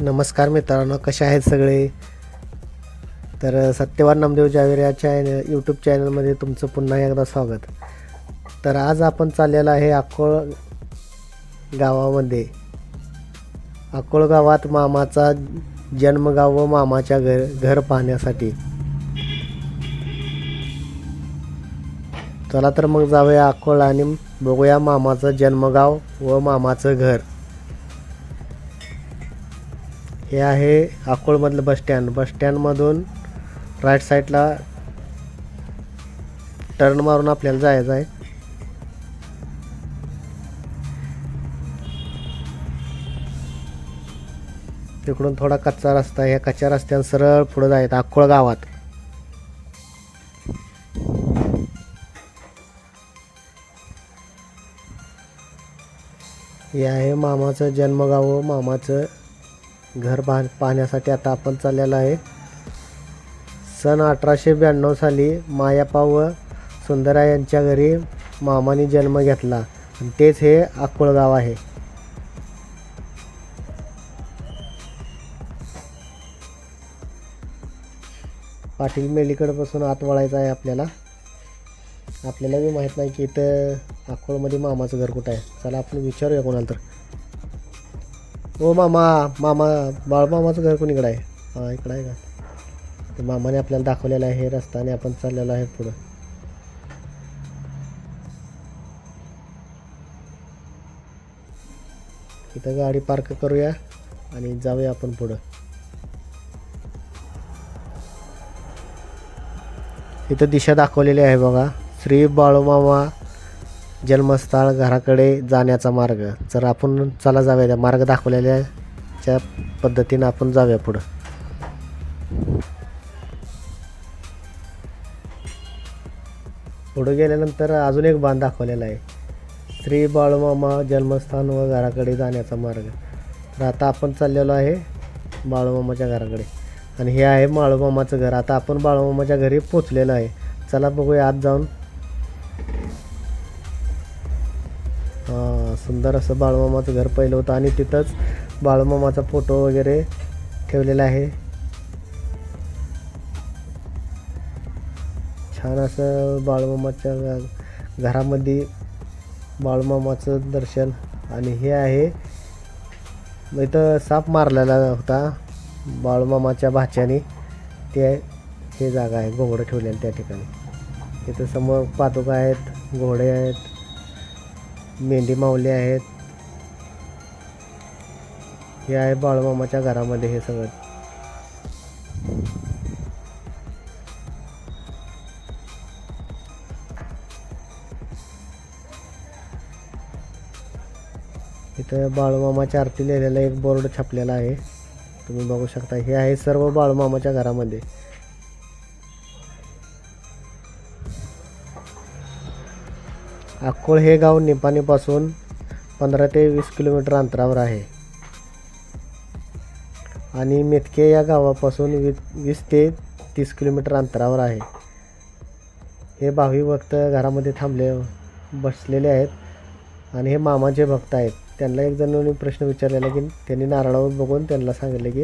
नमस्कार मित्रांनो कसे आहेत सगळे? तर सत्यवान नामदेव जावेर या चॅनल यूट्यूब चॅनलमध्ये तुमचं पुन्हा एकदा स्वागत. तर आज आपण चाललेलं आहे अकोळ गावामध्ये. अकोळ गावात मामाचा जन्मगाव व मामाच्या घर घर पाहण्यासाठी. चला तर मग जाऊया अकोळ आणि बघूया मामाचं जन्मगाव व मामाचं घर. हे आहे अकोळमधलं बस स्टँड. बस स्टँडमधून राईट साईडला टर्न मारून आपल्याला जायचं आहे. तिकडून थोडा कच्चा रस्ता आहे. या कच्च्या रस्त्यानं सरळ पुढे जायत अक्कोळ गावात. हे आहे मामाचं जन्मगाव मामाचं घर पाह पाहण्यासाठी आता आपण चाललेलं आहे. सन अठराशे ब्याण्णव साली मायापा व सुंदरा यांच्या घरी मामाने जन्म घेतला. तेच हे अक्कोळ गाव आहे. पाटील मेलीकडपासून आत वळायचं आहे आपल्याला. आपल्याला बी माहीत नाही की इथं अकोळमध्ये मामाचं घर कुठं आहे. चला आपण विचारूया कोणाला तर. ओ मामा मामा बाळमामाचं घर कोणीकडे आहे? हां इकडं आहे का? ते मामाने आपल्याला दाखवलेलं आहे हे रस्ता आणि आपण चाललेलो आहे पुढं. इथं गाडी पार्क करूया आणि जाऊया आपण पुढं. इथं दिशा दाखवलेली आहे बघा. श्री बाळूमामा जन्मस्थळ घराकडे जाण्याचा मार्ग. जर आपण चला जाऊया. त्या मार्ग दाखवलेल्याच्या पद्धतीनं आपण जाऊया पुढं. पुढं गेल्यानंतर अजून एक बांध दाखवलेला आहे. श्री बाळूमामा जन्मस्थान व घराकडे जाण्याचा मार्ग. तर आता आपण चाललेलो आहे बाळूमामाच्या घराकडे. आणि हे आहे बाळूमामाचं घर. आता आपण बाळूमामाच्या घरी पोचलेलो आहे. चला बघूया. आत जाऊन सुंदर असं बाळूमामाचं घर पहिलं होतं आणि तिथंच बाळूमामाचा फोटो वगैरे ठेवलेला आहे. छान असं बाळूमामाच्या घरामध्ये बाळूमामाचं दर्शन आणि हे आहे. इथं साप मारलेला होता बाळूमामाच्या भाच्याने. ते हे जागा आहे घोंगडं ठेवलेलं त्या ठिकाणी. तिथं समोर पादुका आहेत घोडे आहेत. मेंढी माऊली आहेत. हे आहे बाळमामाच्या घरामध्ये हे सगळं. इथं बाळमामाच्या आरती लिहिलेला एक बोर्ड छापलेला आहे. तुम्ही बघू शकता हे आहे सर्व बाळमामाच्या घरामध्ये. अक्कोळ हे गाव निपाणीपासून पंधरा ते वीस किलोमीटर अंतरावर आहे. आणि मेथके या गावापासून वी वीस ते तीस किलोमीटर अंतरावर आहे. हे भावी भक्त घरामध्ये थांबले बसलेले आहेत आणि हे मामाचे भक्त आहेत. त्यांना एक जणांनी प्रश्न विचारलेला की त्यांनी नारळावर बघून त्यांना सांगितलं की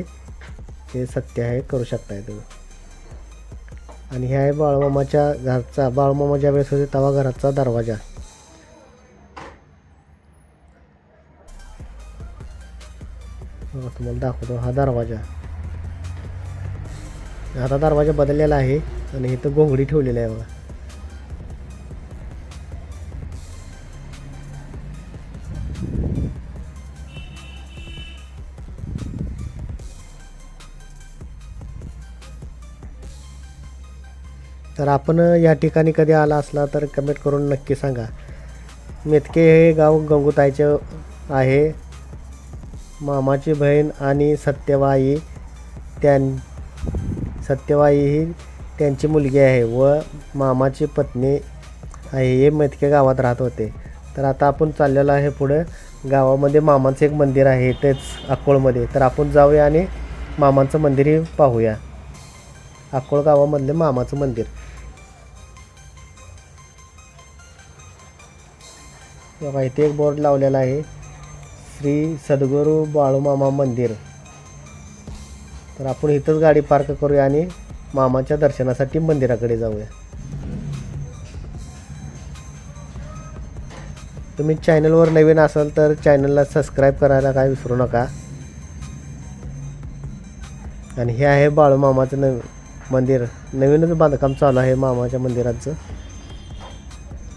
हे सत्य आहे करू शकताय तुम्ही. आणि हे आहे बाळमामाच्या घरचा बाळमामा ज्या वेळेस होते तेव्हा घराचा दरवाजा. तुम्हाला दाखवतो. हा दरवाजा. आता दरवाजा बदललेला आहे आणि इथं घोंगडी ठेवलेली आहे बघा. तर आपण या ठिकाणी कधी आला असला तर कमेंट करून नक्की सांगा. मेतके हे गाव गंगुताईचे आहे. मामाची बहीण आणि सत्यवाई त्यां सत्यवाई ही त्यांची मुलगी आहे व मामाची पत्नी आहे. हे मैतके गावात राहत होते. तर आता आपण चाललेलो आहे पुढं. गावामध्ये मामाचं एक मंदिर आहे. तेच अक्कोळमध्ये तर आपण जाऊया आणि मामाचं मंदिरही पाहूया. अक्कोळ गावामधले मामाचं मंदिर. बघा इथे एक बोर्ड लावलेला आहे. श्री सद्गुरू बाळूमामा मंदिर. तर आपण इथंच गाडी पार्क करूया आणि मामाच्या दर्शनासाठी मंदिराकडे जाऊया. तुम्ही चॅनलवर नवीन असाल तर चॅनलला सबस्क्राईब करायला काय विसरू नका. आणि हे आहे बाळूमामाचं नव मंदिर. नवीनच बांधकाम चालू आहे मामाच्या मंदिराचं.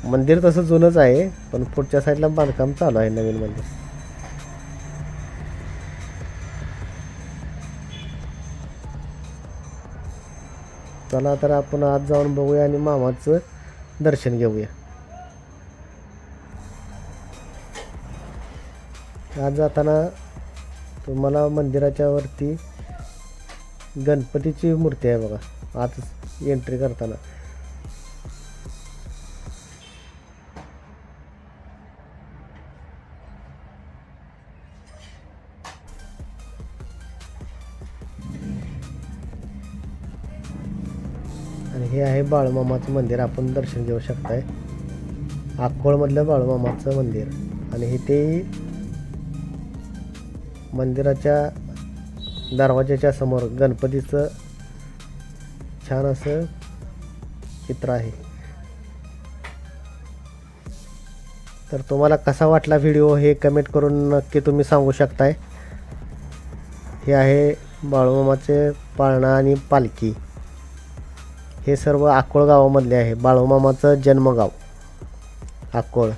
मंदिर तसं जुनंच आहे पण पुढच्या साईडला बांधकाम चालू आहे नवीन मंदिर. चला तर आपण आज जाऊन बघूया आणि मामाचं दर्शन घेऊया. आज जाताना तुम्हाला मंदिराच्या वरती गणपतीची मूर्ती आहे बघा. आज एंट्री करताना. आणि हे आहे बाळूमामाचं मंदिर. आपण दर्शन घेऊ शकताय. आकोळमधलं बाळूमामाचं मंदिर. आणि इथे मंदिराच्या दरवाज्याच्या समोर गणपतीचं छान असं चित्र आहे. तर तुम्हाला कसा वाटला व्हिडिओ हे कमेंट करून नक्की तुम्ही सांगू शकताय. हे आहे बाळूमामाचे पाळणा आणि पालखी. हे सर्व अक्कोळ गावामधले आहे. बाळूमामाचं जन्मगाव. अक्कोळ